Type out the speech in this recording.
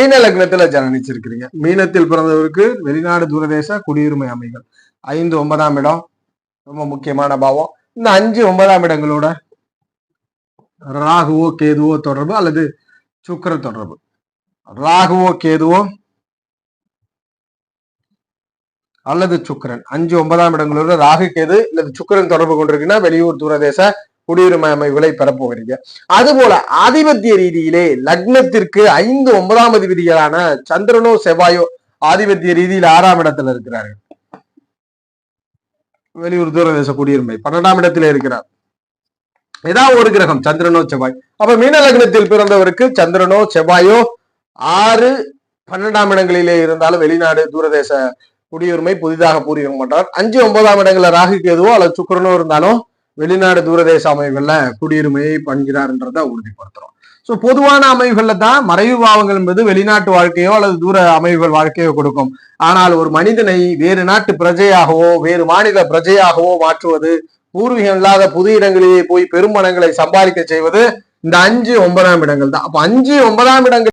மீன லக்னத்துல ஜனனிச்சிருக்கிறீங்க. மீனத்தில் பிறந்தவருக்கு வெளிநாடு தூரதேச குடியுரிமை அமைகள். ஐந்து ஒன்பதாம் இடம். ரொம்ப முக்கியமான பாவம். இந்த அஞ்சு ஒன்பதாம் இடங்களோட ராகுவோ கேதுவோ தொடர்பு அல்லது சுக்கர தொடர்பு. ராகுவோ கேதுவோ அல்லது சுக்கிரன். அஞ்சு ஒன்பதாம் இடங்களோட ராகு கேது அல்லது சுக்கிரன் தொடர்பு கொண்டிருக்குன்னா வெளியூர் தூரதேச குடியுரிமை அமைப்புகளை பெறப்போகிறீங்க அதுபோல ஆதிபத்திய ரீதியிலே லக்னத்திற்கு ஐந்து ஒன்பதாம் அதிபதிகளான சந்திரனோ செவ்வாயோ ஆதிபத்திய ரீதியில் ஆறாம் இடத்துல இருக்கிறார்கள். வெளியூர் தூரதேச குடியுரிமை பன்னெண்டாம் இடத்துல இருக்கிறார். ஏதாவது ஒரு கிரகம் சந்திரனோ செவ்வாய். அப்ப மீன லக்னத்தில் பிறந்தவருக்கு சந்திரனோ செவ்வாயோ ஆறு பன்னெண்டாம் இடங்களிலே இருந்தாலும் வெளிநாடு தூரதேச குடியுரிமை புதிதாக பூர்வீகம் பண்றார். அஞ்சு ஒன்பதாம் இடங்கள்ல ராகு கேதுவோ அல்லது சுக்கரனோ இருந்தாலும் வெளிநாடு தூரதேச அமைவுகள்ல குடியுரிமையை பண்கிறார்ன்றதை உறுதிப்படுத்துறோம். சோ பொதுவான அமைவுகள்ல தான் மறைவு பாவங்கள் என்பது வெளிநாட்டு வாழ்க்கையோ அல்லது தூர அமைவுகள் வாழ்க்கையோ கொடுக்கும். ஆனால் ஒரு மனிதனை வேறு நாட்டு பிரஜையாகவோ வேறு மாநில பிரஜையாகவோ மாற்றுவது பூர்வீகம் இல்லாத புது இடங்களிலே போய் பெருமணங்களை சம்பாதிக்க செய்வது இந்த அஞ்சு ஒன்பதாம் இடங்கள் தான். அப்ப அஞ்சு ஒன்பதாம் இடங்கள்